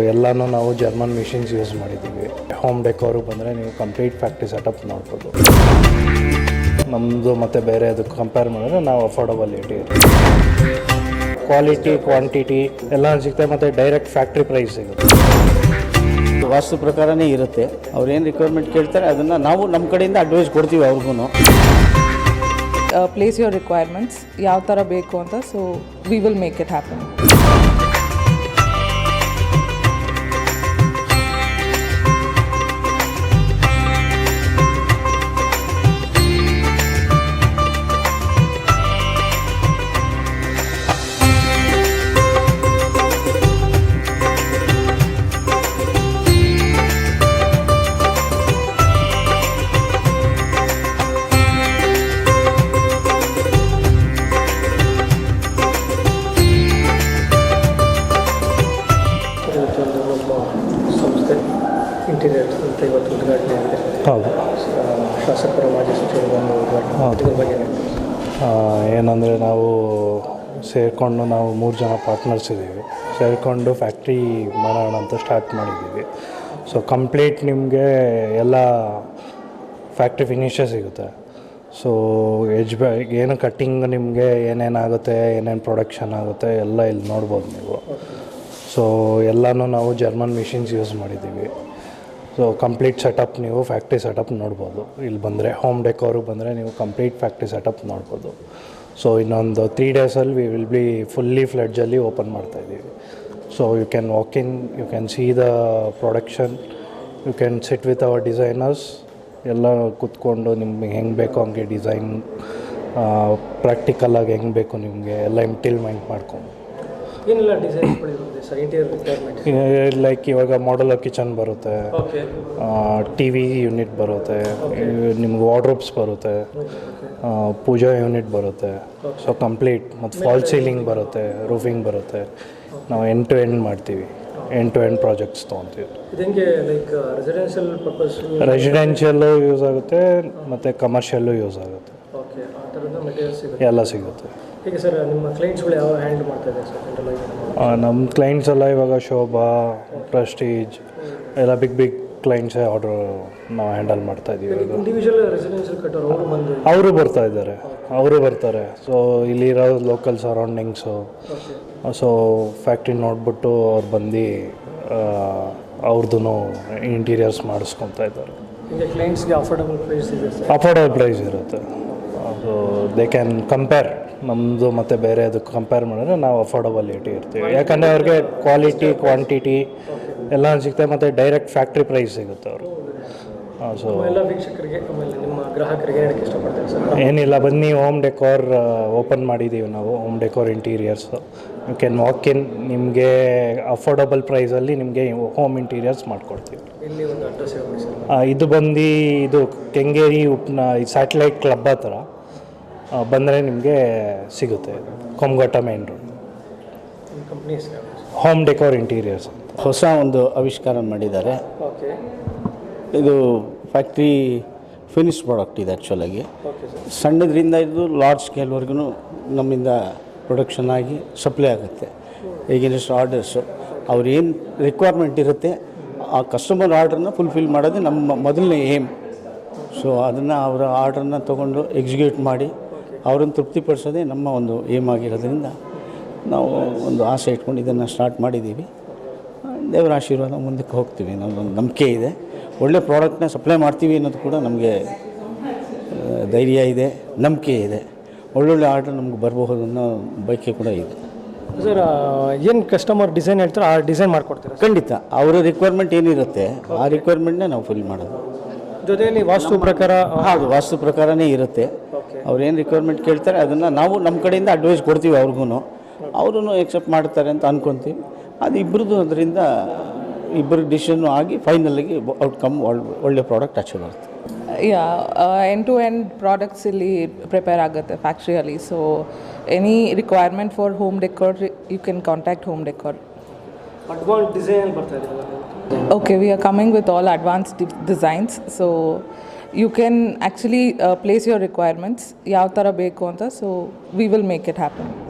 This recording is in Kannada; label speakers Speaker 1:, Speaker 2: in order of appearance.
Speaker 1: ಎಲ್ಲನೂ ನಾವು ಜರ್ಮನ್ ಮಿಷಿನ್ಸ್ ಯೂಸ್ ಮಾಡಿದ್ದೀವಿ. ಹೋಮ್ ಡೆಕೋರು ಬಂದರೆ ನೀವು ಕಂಪ್ಲೀಟ್ ಫ್ಯಾಕ್ಟ್ರಿ ಸೆಟಪ್ ನೋಡ್ಬೋದು ನಮ್ಮದು ಮತ್ತು ಬೇರೆ ಅದಕ್ಕೆ ಕಂಪೇರ್ ಮಾಡಿದ್ರೆ ನಾವು ಅಫೋರ್ಡಬಲಿಟಿ ಕ್ವಾಲಿಟಿ ಕ್ವಾಂಟಿಟಿ ಎಲ್ಲ ಸಿಗುತ್ತೆ ಮತ್ತು ಡೈರೆಕ್ಟ್ ಫ್ಯಾಕ್ಟ್ರಿ ಪ್ರೈಸ್ ಸಿಗುತ್ತೆ.
Speaker 2: ವಾಸ್ತು ಪ್ರಕಾರನೇ ಇರುತ್ತೆ. ಅವ್ರು ಏನು ರಿಕ್ವೈರ್ಮೆಂಟ್ ಕೇಳ್ತಾರೆ ಅದನ್ನು ನಾವು ನಮ್ಮ ಕಡೆಯಿಂದ ಅಡ್ವೈಸ್ ಕೊಡ್ತೀವಿ ಅವ್ರಿಗೂ
Speaker 3: ಪ್ಲೇಸ್ ಯುವರ್ ರಿಕ್ವೈರ್ಮೆಂಟ್ಸ್ ಯಾವ ಥರ ಬೇಕು ಅಂತ so we will make it happen
Speaker 4: ಶಾಸಕರು ಮಾಜಿ ಸಚಿವರು?
Speaker 1: ಏನಂದರೆ ನಾವು ಸೇರಿಕೊಂಡು ನಾವು ಮೂರು ಜನ ಪಾರ್ಟ್ನರ್ಸ್ ಇದ್ದೀವಿ. ಸೇರಿಕೊಂಡು ಫ್ಯಾಕ್ಟ್ರಿ ಮಾಡೋಣ ಅಂತ ಸ್ಟಾರ್ಟ್ ಮಾಡಿದ್ದೀವಿ. ಸೊ ಕಂಪ್ಲೀಟ್ ನಿಮಗೆ ಎಲ್ಲ ಫ್ಯಾಕ್ಟ್ರಿ ಫಿನಿಷೇ ಸಿಗುತ್ತೆ. ಸೊ ಎಜ್ ಬ್ಯಾ ಏನು ಕಟ್ಟಿಂಗ್ ನಿಮಗೆ ಏನೇನಾಗುತ್ತೆ ಏನೇನು ಪ್ರೊಡಕ್ಷನ್ ಆಗುತ್ತೆ ಎಲ್ಲ ಇಲ್ಲಿ ನೋಡ್ಬೋದು ನೀವು. ಸೊ ಎಲ್ಲನೂ ನಾವು ಜರ್ಮನ್ ಮಿಷಿನ್ಸ್ ಯೂಸ್ ಮಾಡಿದ್ದೀವಿ. ಸೊ ಕಂಪ್ಲೀಟ್ ಸೆಟಪ್ ನೀವು ಫ್ಯಾಕ್ಟ್ರಿ ಸೆಟಪ್ ನೋಡ್ಬೋದು. ಇಲ್ಲಿ ಬಂದರೆ ಹೋಮ್ ಡೆಕೋರು ಬಂದರೆ ನೀವು ಕಂಪ್ಲೀಟ್ ಫ್ಯಾಕ್ಟ್ರಿ ಸೆಟಪ್ ನೋಡ್ಬೋದು. ಸೊ ಇನ್ನೊಂದು ತ್ರೀ ಡೇಸಲ್ಲಿ ವಿ ವಿಲ್ ಬಿ ಫುಲ್ಲಿ ಫ್ಲೆಡ್ಜಲ್ಲಿ ಓಪನ್ ಮಾಡ್ತಾಯಿದ್ದೀವಿ so you can walk in you can see the production you can sit with our designers ಎಲ್ಲ ಕೂತ್ಕೊಂಡು ನಿಮ್ಗೆ ಹೆಂಗೆ ಬೇಕೋ ಹಂಗೆ ಡಿಸೈನ್ ಪ್ರಾಕ್ಟಿಕಲಾಗಿ ಹೆಂಗೆ ಬೇಕು ನಿಮಗೆ, ಎಲ್ಲ ಇಂಪ್ಲಿಮೆಂಟ್ ಮಾಡ್ಕೊಂಡು.
Speaker 4: ಏನೆಲ್ಲ ಡಿಸೈನ್ಸ್ಗಳು ಇರುತ್ತೆ ಸರ್? ಇಂಟೀರಿಯರ್ ರಿಕ್ವೈರ್ಮೆಂಟ್
Speaker 1: ಲೈಕ್ ಇವಾಗ ಮಾಡಲ್ ಕಿಚನ್ ಬರುತ್ತೆ. ಟಿ ವಿ ಯೂನಿಟ್ ಬರುತ್ತೆ. ನಿಮ್ಗೆ ವಾರ್ಡ್ರೋಬ್ಸ್ ಬರುತ್ತೆ. ಪೂಜಾ ಯೂನಿಟ್ ಬರುತ್ತೆ. ಸೊ ಕಂಪ್ಲೀಟ್ ಮತ್ತು ಫಾಲ್ ಸೀಲಿಂಗ್ ಬರುತ್ತೆ. ರೂಫಿಂಗ್ ಬರುತ್ತೆ. ನಾವು ಎಂಡ್ ಟು ಎಂಡ್ ಮಾಡ್ತೀವಿ ಎಂಡ್ ಟು ಎಂಡ್ ಪ್ರಾಜೆಕ್ಟ್ಸ್ ತೊಗೊತೀವಿ
Speaker 4: ಲೈಕ್ ರೆಸಿಡೆನ್ಷಿಯಲ್ ಪರ್ಪಸ್
Speaker 1: ರೆಸಿಡೆನ್ಷಿಯಲ್ಲು ಯೂಸ್ ಆಗುತ್ತೆ ಮತ್ತು ಕಮರ್ಷಿಯಲ್ಲೂ ಯೂಸ್ ಆಗುತ್ತೆ. ಎಲ್ಲ ಸಿಗುತ್ತೆ.
Speaker 4: ಹೀಗೆ ಸರ್ ನಿಮ್ಮ ಕ್ಲೈಂಟ್ಸ್ಗಳು ಯಾವ ಹ್ಯಾಂಡಲ್ ಮಾಡ್ತಾ ಇದ್ದಾರೆ ಸರ್ ಜನರಲ್
Speaker 1: ನಮ್ಮ ಕ್ಲೈಂಟ್ಸ್ ಎಲ್ಲ ಇವಾಗ ಶೋಭಾ ಪ್ರೆಸ್ಟೀಜ್ ಎಲ್ಲ ಬಿಗ್ ಬಿಗ್ ಕ್ಲೈಂಟ್ಸೇ ಆರ್ಡರ್ ನಾವು ಹ್ಯಾಂಡಲ್ ಮಾಡ್ತಾ ಇದ್ದೀವಿ
Speaker 4: ಇಂಡಿವಿಜುವಲ್ ರೆಸಿಡೆನ್ಷಿಯಲ್ ಕಟ್ಟೋರು ಅವರು ಬಂದು
Speaker 1: ಅವರು ಬರ್ತಾ ಇದ್ದಾರೆ. ಅವರು ಬರ್ತಾರೆ. ಸೊ ಇಲ್ಲಿರೋ ಲೋಕಲ್ ಸರೌಂಡಿಂಗ್ಸು ಸೊ ಫ್ಯಾಕ್ಟ್ರಿ ನೋಡ್ಬಿಟ್ಟು ಅವ್ರು ಬಂದು ಅವ್ರದ್ದು ಇಂಟೀರಿಯರ್ಸ್ ಮಾಡಿಸ್ಕೊತಾ ಇದ್ದಾರೆ.
Speaker 4: ಕ್ಲೈಂಟ್ಸ್ಗೆ ಅಫೋರ್ಡಬಲ್ ಪ್ರೈಸ್ ಇದೆ ಸರ್?
Speaker 1: ಅಫೋರ್ಡಬಲ್ ಪ್ರೈಸ್ ಇರುತ್ತೆ. ಸೊ ದೇ ಕ್ಯಾನ್ ಕಂಪೇರ್ ನಮ್ಮದು ಮತ್ತು ಬೇರೆ ಅದಕ್ಕೆ ಕಂಪೇರ್ ಮಾಡಿದ್ರೆ ನಾವು ಅಫೋರ್ಡಬಲಿಟಿ ಇರ್ತೀವಿ. ಯಾಕಂದರೆ ಅವ್ರಿಗೆ ಕ್ವಾಲಿಟಿ ಕ್ವಾಂಟಿಟಿ ಎಲ್ಲ ಸಿಗುತ್ತೆ ಮತ್ತು ಡೈರೆಕ್ಟ್ ಫ್ಯಾಕ್ಟ್ರಿ ಪ್ರೈಸ್ ಸಿಗುತ್ತೆ ಅವರು. ಸೊ ಏನಿಲ್ಲ ಬನ್ನಿ ಹೋಮ್ ಡೆಕೋರ್ ಓಪನ್ ಮಾಡಿದ್ದೀವಿ ನಾವು home decor interiors you can walk in ನಿಮಗೆ ಅಫೋರ್ಡಬಲ್ ಪ್ರೈಸಲ್ಲಿ ನಿಮಗೆ ಹೋಮ್ ಇಂಟೀರಿಯರ್ಸ್ ಮಾಡಿಕೊಡ್ತೀವಿ. ಇದು ಬಂದು ಇದು ಕೆಂಗೇರಿ ಉಪ್ನ ಸ್ಯಾಟಲೈಟ್ ಕ್ಲಬ್ ಹತ್ರ. ಬಂದರೆ ನಿಮಗೆ ಸಿಗುತ್ತೆ. Kommaghatta main road home decor interiors
Speaker 2: ಹೊಸ ಒಂದು ಆವಿಷ್ಕಾರ ಮಾಡಿದ್ದಾರೆ.
Speaker 4: ಓಕೆ
Speaker 2: ಇದು ಫ್ಯಾಕ್ಟ್ರಿ ಫಿನಿಶ್ ಪ್ರಾಡಕ್ಟ್ ಇದೆ ಆ್ಯಕ್ಚುಲಾಗಿ
Speaker 4: ಓಕೆ ಸರ್
Speaker 2: ಸಣ್ಣದ್ರಿಂದ ಇದು ಲಾರ್ಜ್ ಸ್ಕೇಲ್ವರೆಗೂ ನಮ್ಮಿಂದ ಪ್ರೊಡಕ್ಷನ್ ಆಗಿ ಸಪ್ಲೈ ಆಗುತ್ತೆ. ಈಗಿನಷ್ಟು ಆರ್ಡರ್ಸು ಅವ್ರೇನು ಏನು ರಿಕ್ವೈರ್ಮೆಂಟ್ ಇರುತ್ತೆ ಆ ಕಸ್ಟಮರ್ ಆರ್ಡ್ರನ್ನ ಫುಲ್ಫಿಲ್ ಮಾಡೋದೇ ನಮ್ಮ ಮೊದಲನೇ ಏಮ್ ಸೊ ಅದನ್ನು ಅವರ ಆರ್ಡ್ರನ್ನ ತೊಗೊಂಡು ಎಕ್ಸಿಕ್ಯೂಟ್ ಮಾಡಿ ಅವ್ರನ್ನ ತೃಪ್ತಿಪಡಿಸೋದೇ ನಮ್ಮ ಒಂದು ಏಮ್ ಆಗಿರೋದ್ರಿಂದ ನಾವು ಒಂದು ಆಸೆ ಇಟ್ಕೊಂಡು ಇದನ್ನು ಸ್ಟಾರ್ಟ್ ಮಾಡಿದ್ದೀವಿ. ದೇವರ ಆಶೀರ್ವಾದ ಮುಂದಕ್ಕೆ ಹೋಗ್ತೀವಿ. ನಮ್ಮದೊಂದು ನಂಬಿಕೆ ಇದೆ. ಒಳ್ಳೆ ಪ್ರಾಡಕ್ಟ್ನ ಸಪ್ಲೈ ಮಾಡ್ತೀವಿ ಅನ್ನೋದು ಕೂಡ ನಮಗೆ ಧೈರ್ಯ ಇದೆ ನಂಬಿಕೆ ಇದೆ. ಒಳ್ಳೊಳ್ಳೆ ಆರ್ಡರ್ ನಮ್ಗೆ ಬರಬಹುದು ಅನ್ನೋ ಬಯಕೆ ಕೂಡ ಇದೆ.
Speaker 4: ಸರ್ ಏನು ಕಸ್ಟಮರ್ ಡಿಸೈನ್ ಹೇಳ್ತಾರೋ? ಆ ಡಿಸೈನ್ ಮಾಡಿಕೊಡ್ತೀರಾ
Speaker 2: ಖಂಡಿತ. ಅವರ ರಿಕ್ವೈರ್ಮೆಂಟ್ ಏನಿರುತ್ತೆ ಆ ರಿಕ್ವೈರ್ಮೆಂಟ್ನೇ ನಾವು ಫಿಲ್ ಮಾಡೋದು.
Speaker 4: ಜೊತೆಯಲ್ಲಿ ವಾಸ್ತು ಪ್ರಕಾರ
Speaker 2: ಹೌದು ವಾಸ್ತು ಪ್ರಕಾರನೇ ಇರುತ್ತೆ. ಅವ್ರು ಏನು ರಿಕ್ವೈರ್ಮೆಂಟ್ ಕೇಳ್ತಾರೆ ಅದನ್ನು ನಾವು ನಮ್ಮ ಕಡೆಯಿಂದ ಅಡ್ವೈಸ್ ಕೊಡ್ತೀವಿ ಅವ್ರಿಗೂ ಅವರು ಎಕ್ಸೆಪ್ಟ್ ಮಾಡ್ತಾರೆ ಅಂತ ಅಂದ್ಕೊತೀವಿ ಅದು ಇಬ್ಬರದ್ದು ಅದರಿಂದ ಇಬ್ಬರು ಡಿಸಿಷನ್ನು ಆಗಿ ಫೈನಲ್ಲಿಗೆ ಔಟ್ಕಮ್ ಒಳ್ಳೆ ಪ್ರಾಡಕ್ಟ್ ಅಚೀವ್ ಆಗುತ್ತೆ
Speaker 3: yeah end to end products ಇಲ್ಲಿ ಪ್ರಿಪೇರ್ ಆಗುತ್ತೆ ಫ್ಯಾಕ್ಟ್ರಿಯಲ್ಲಿ so any requirement for home decor you can contact home decor
Speaker 4: advance design ಬರ್ತಾ
Speaker 3: coming with all advanced designs so can actually uh, place your requirements ಯಾವ ಥರ ಬೇಕು ಅಂತ so we will make it happen